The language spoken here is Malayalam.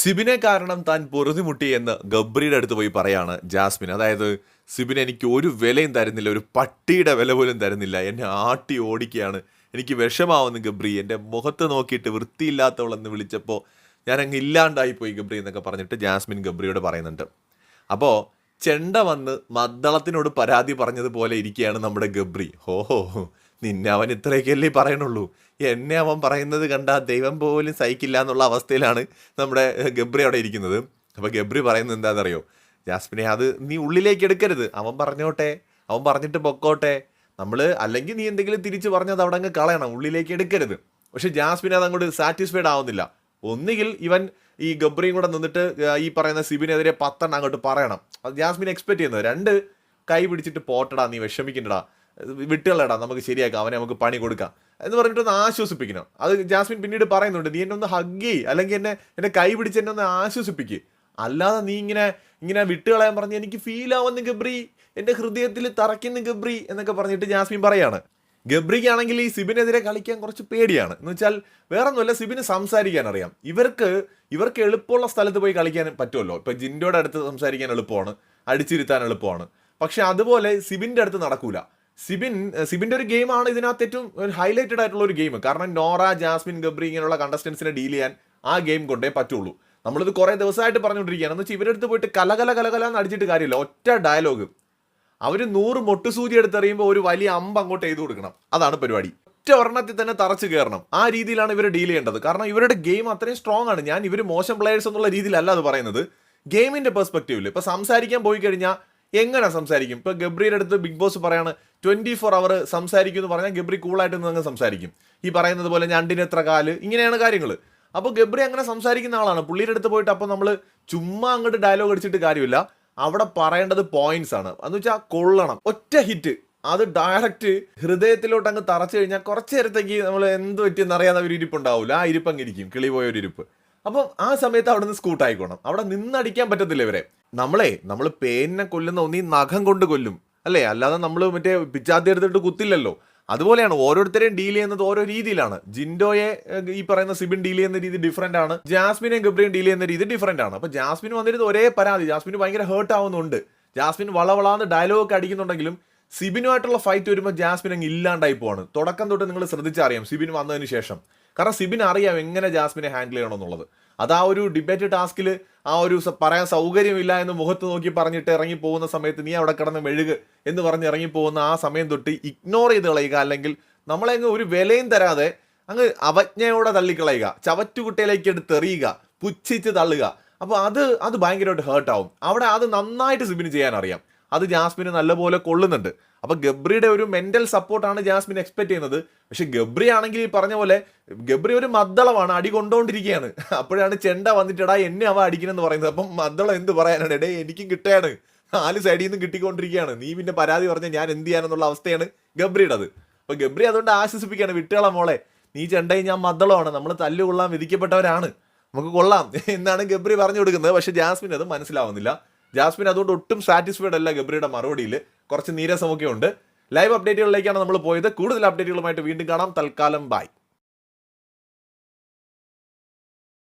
സിബിനെ കാരണം താൻ പൊറുതിമുട്ടി എന്ന് ഗബ്രിയുടെ അടുത്ത് പോയി പറയാണ് ജാസ്മിൻ. അതായത് സിബിൻ എനിക്ക് ഒരു വിലയും തരുന്നില്ല ഒരു പട്ടിയുടെ വില പോലും തരുന്നില്ല. എന്നെ ആട്ടി ഓടിക്കുകയാണ്. എനിക്ക് വിഷമാവുന്നു ഗബ്രി. എന്റെ മുഖത്ത് നോക്കിയിട്ട് വൃത്തിയില്ലാത്തവളെന്ന് വിളിച്ചപ്പോൾ ഞാൻ അങ്ങ് ഇല്ലാണ്ടായി പോയി ഗബ്രി എന്നൊക്കെ പറഞ്ഞിട്ട് ജാസ്മിൻ ഗബ്രിയോട് പറയുന്നുണ്ട്. അപ്പോൾ ചെണ്ട വന്ന് മദ്ദളത്തിനോട് പരാതി പറഞ്ഞതുപോലെ ഇരിക്കുകയാണ് നമ്മുടെ ഗബ്രി. ഓഹോ നിന്നെ അവൻ ഇത്രയൊക്കെയല്ലേ പറയണുള്ളൂ. എന്നെ അവൻ പറയുന്നത് കണ്ട ദൈവം പോലും സഹിക്കില്ല എന്നുള്ള അവസ്ഥയിലാണ് നമ്മുടെ ഗബ്രി അവിടെ ഇരിക്കുന്നത്. അപ്പോൾ ഗബ്രി പറയുന്നത് എന്താണെന്നറിയോ? ജാസ്മിനെ അത് നീ ഉള്ളിലേക്ക് എടുക്കരുത്. അവൻ പറഞ്ഞോട്ടെ. അവൻ പറഞ്ഞിട്ട് പൊക്കോട്ടെ. നമ്മൾ അല്ലെങ്കിൽ നീ എന്തെങ്കിലും തിരിച്ച് പറഞ്ഞത് അവിടെ അങ്ങ് കളയണം. ഉള്ളിലേക്ക് എടുക്കരുത്. പക്ഷെ ജാസ്മിൻ അത് അങ്ങോട്ട് സാറ്റിസ്ഫൈഡ് ആവുന്നില്ല. ഒന്നുകിൽ ഇവൻ ഈ ഗബ്രിയും കൂടെ നിന്നിട്ട് ഈ പറയുന്ന സിബിനെതിരെ പത്തെണ്ണം അങ്ങോട്ട് പറയണം. അത് ജാസ്മിൻ എക്സ്പെക്ട് ചെയ്യുന്നത് രണ്ട് കൈ പിടിച്ചിട്ട് പോട്ടടാ നീ വിഷമിക്കണ്ടടാ. വിട്ടുകളടാ നമുക്ക് ശരിയാക്കാം അവനെ നമുക്ക് പണി കൊടുക്കാം എന്ന് പറഞ്ഞിട്ട് ഒന്ന് ആശ്വസിപ്പിക്കണം. അത് ജാസ്മിൻ പിന്നീട് പറയുന്നുണ്ട് നീ എന്നെ ഒന്ന് ഹഗ് അല്ലെങ്കിൽ എന്നെ എന്നെ കൈ പിടിച്ച് എന്നെ ഒന്ന് ആശ്വസിപ്പിക്ക്. അല്ലാതെ നീ ഇങ്ങനെ ഇങ്ങനെ വിട്ടുകളയാൻ പറഞ്ഞ് എനിക്ക് ഫീൽ ആവുന്ന ഗബ്രി എന്റെ ഹൃദയത്തിൽ തറയ്ക്കുന്ന ഗബ്രി എന്നൊക്കെ പറഞ്ഞിട്ട് ജാസ്മിൻ പറയാണ്. ഗബ്രിക്കാണെങ്കിൽ ഈ സിബിനെതിരെ കളിക്കാൻ കുറച്ച് പേടിയാണ്. എന്ന് വെച്ചാൽ വേറെ ഒന്നുമല്ല സിബിന് സംസാരിക്കാൻ അറിയാം. ഇവർക്ക് ഇവർക്ക് എളുപ്പമുള്ള സ്ഥലത്ത് പോയി കളിക്കാൻ പറ്റുമല്ലോ. ഇപ്പം ജിൻഡോയുടെ അടുത്ത് സംസാരിക്കാൻ എളുപ്പമാണ് അടിച്ചിരുത്താൻ എളുപ്പമാണ്. പക്ഷെ അതുപോലെ സിബിന്റെ അടുത്ത് നടക്കൂല. സിബിൻ സിബിന്റെ ഒരു ഗെയിമാണ് ഇതിനകത്ത് ഏറ്റവും ഹൈലൈറ്റഡ് ആയിട്ടുള്ള ഒരു ഗെയിം. കാരണം നോറ ജാസ്മിൻ ഗബ്രി ഇങ്ങനെയുള്ള കണ്ടസ്റ്റൻസിനെ ഡീൽ ചെയ്യാൻ ആ ഗെയിം കൊണ്ടേ പറ്റുള്ളൂ. നമ്മളിത് കുറേ ദിവസമായിട്ട് പറഞ്ഞുകൊണ്ടിരിക്കുകയാണ്. എന്ന് വെച്ചാൽ ഇവരെടുത്ത് പോയിട്ട് കലകല കലകല എന്ന് അടിച്ചിട്ട് കാര്യമില്ല. ഒറ്റ ഡയലോഗ് അവർ നൂറ് മൊട്ടുസൂചി എടുത്തെറിയുമ്പോൾ ഒരു വലിയ അമ്പ് അങ്ങോട്ട് ചെയ്തു കൊടുക്കണം. അതാണ് പരിപാടി. ഒറ്റ ഒരെണ്ണത്തിൽ തന്നെ തറച്ചു കയറണം ആ രീതിയിലാണ് ഇവർ ഡീൽ ചെയ്യേണ്ടത്. കാരണം ഇവരുടെ ഗെയിം അത്രയും സ്ട്രോങ് ആണ്. ഞാൻ ഇവർ മോശം പ്ലെയേഴ്സ് എന്നുള്ള രീതിയിലല്ല അത് പറയുന്നത്. ഗെയിമിന്റെ പെർസ്പെക്റ്റീവിൽ ഇപ്പൊ സംസാരിക്കാൻ പോയി കഴിഞ്ഞാൽ എങ്ങനെ സംസാരിക്കും? ഇപ്പൊ ഗബ്രിയുടെ അടുത്ത് ബിഗ് ബോസ് പറയാണ് ട്വന്റി ഫോർ അവർ സംസാരിക്കും എന്ന് പറഞ്ഞാൽ ഗബ്രി കൂളായിട്ട് നിന്ന് സംസാരിക്കും. ഈ പറയുന്നത് പോലെ ഞണ്ടിന് എത്ര കാൽ? ഇങ്ങനെയാണ് കാര്യങ്ങൾ അപ്പോൾ ഗബ്രി അങ്ങനെ സംസാരിക്കുന്ന ആളാണ്. പുള്ളിയുടെ അടുത്ത് പോയിട്ട് അപ്പോൾ നമ്മൾ ചുമ്മാ അങ്ങോട്ട് ഡയലോഗ് അടിച്ചിട്ട് കാര്യമില്ല. അവിടെ പറയേണ്ടത് പോയിന്റ്സ് ആണ്. എന്ന് വെച്ചാൽ കൊള്ളണം. ഒറ്റ ഹിറ്റ് അത് ഡയറക്റ്റ് ഹൃദയത്തിലോട്ട് അങ്ങ് തറച്ചു കഴിഞ്ഞാൽ കുറച്ച് നേരത്തേക്ക് നമ്മൾ എന്ത് പറ്റിയെന്ന് അറിയാതെ ഒരു ഇരിപ്പ് ഉണ്ടാവില്ല ആ ഇരിപ്പ് അങ്ങ് ഇരിക്കും. കിളി പോയ ഒരു ഇരിപ്പ്. അപ്പം ആ സമയത്ത് അവിടെ നിന്ന് സ്കൂട്ടായിക്കോണം അവിടെ നിന്നടിക്കാൻ പറ്റത്തില്ല ഇവരെ. നമ്മളെ നമ്മൾ പേനിനെ കൊല്ലുന്ന ഒന്നീ നഖം കൊണ്ട് കൊല്ലും. അല്ലേ? അല്ലാതെ നമ്മൾ മറ്റേ പിച്ചാത്തി എടുത്തിട്ട് കുത്തില്ലല്ലോ. അതുപോലെയാണ് ഓരോരുത്തരെയും ഡീൽ ചെയ്യുന്നത് ഓരോ രീതിയിലാണ്. ജിൻഡോയെ ഈ പറയുന്ന സിബിൻ ഡീൽ ചെയ്യുന്ന രീതി ഡിഫറെന്റ് ആണ്. ജാസ്മിനെയും ഗബ്രിയും ഡീൽ ചെയ്യുന്ന രീതി ഡിഫറെന്റ് ആണ്. അപ്പോൾ ജാസ്മിൻ വന്നിരുന്ന ഒരേ പരാതി. ജാസ്മിന് ഭയങ്കര ഹേർട്ട് ആവുന്നുണ്ട്. ജാസ്മിൻ വളവളാന്ന് ഡയലോഗ് ഒക്കെ അടിക്കുന്നുണ്ടെങ്കിലും സിബിനുമായിട്ടുള്ള ഫൈറ്റ് വരുമ്പോൾ ജാസ്മിൻ അങ്ങ് ഇല്ലാണ്ടായി പോവാണ്. തുടക്കം തൊട്ട് നിങ്ങൾ ശ്രദ്ധിച്ചറിയാം സിബിൻ വന്നതിന് ശേഷം. കാരണം സിബിൻ അറിയാം എങ്ങനെ ജാസ്മിനെ ഹാൻഡിൽ ചെയ്യണം എന്നുള്ളത് അത് ആ ഒരു ഡിബേറ്റ് ടാസ്കിൽ ആ ഒരു പറയാൻ സൗകര്യമില്ല എന്ന് മുഖത്ത് നോക്കി പറഞ്ഞിട്ട് ഇറങ്ങി പോകുന്ന സമയത്ത് നീ അവിടെ കിടന്ന് മെഴുക് എന്ന് പറഞ്ഞ് ഇറങ്ങി പോകുന്ന ആ സമയം തൊട്ട് ഇഗ്നോർ ചെയ്ത് കളയുക അല്ലെങ്കിൽ നമ്മളെ അങ്ങ് ഒരു വിലയും തരാതെ അങ്ങ് അവജ്ഞയോടെ തള്ളിക്കളയുക. ചവറ്റുകുട്ടയിലേക്ക് എടുത്ത് എറിയുക പുച്ഛിച്ച് തള്ളുക. അപ്പോൾ അത് അത് ഭയങ്കരമായിട്ട് ഹേർട്ടാവും അവിടെ അത് നന്നായിട്ട് സിബിന് ചെയ്യാൻ അറിയാം. അത് ജാസ്മിന് നല്ലപോലെ കൊള്ളുന്നുണ്ട്. അപ്പൊ ഗബ്രിയുടെ ഒരു മെന്റൽ സപ്പോർട്ടാണ് ജാസ്മിൻ എക്സ്പെക്ട് ചെയ്യുന്നത്. പക്ഷെ ഗബ്രി ആണെങ്കിൽ ഈ പറഞ്ഞ പോലെ ഗബ്രി ഒരു മദ്ദളമാണ് അടി കൊണ്ടുകൊണ്ടിരിക്കുകയാണ് അപ്പോഴാണ് ചെണ്ട വന്നിട്ടടാ എന്നെ അവ അടിക്കണമെന്ന് പറയുന്നത്. അപ്പം മദ്ദളം എന്ത് പറയാനാണ്? എടേ എനിക്കും കിട്ടുകയാണ് നാല് സൈഡിൽ നിന്നും കിട്ടിക്കൊണ്ടിരിക്കുകയാണ് നീ പിന്നെ പരാതി പറഞ്ഞാൽ ഞാൻ എന്ത് ചെയ്യാനെന്നുള്ള അവസ്ഥയാണ് ഗബ്രിയുടെ അത് അപ്പൊ ഗബ്രി അതുകൊണ്ട് ആശ്വസിപ്പിക്കുകയാണ് വിട്ടുകള മോളെ നീ ചെണ്ടയും ഞാൻ മദ്ദളമാണ് നമ്മൾ തല്ലുകൊള്ളാൻ വിധിക്കപ്പെട്ടവരാണ്. നമുക്ക് കൊള്ളാം. എന്നാണ് ഗബ്രി പറഞ്ഞു കൊടുക്കുന്നത്. പക്ഷെ ജാസ്മിൻ അത് മനസ്സിലാവുന്നില്ല. ജാസ്മിൻ അതുകൊണ്ട് ഒട്ടും സാറ്റിസ്ഫൈഡ് അല്ല ഗബ്രിയുടെ മറുപടിയിൽ. കുറച്ച് നീരസമൊക്കെ ഉണ്ട്. ലൈവ് അപ്ഡേറ്റുകളിലേക്കാണ് നമ്മൾ പോയത്. കൂടുതൽ അപ്ഡേറ്റുകളുമായിട്ട് വീണ്ടും കാണാം. തൽക്കാലം ബൈ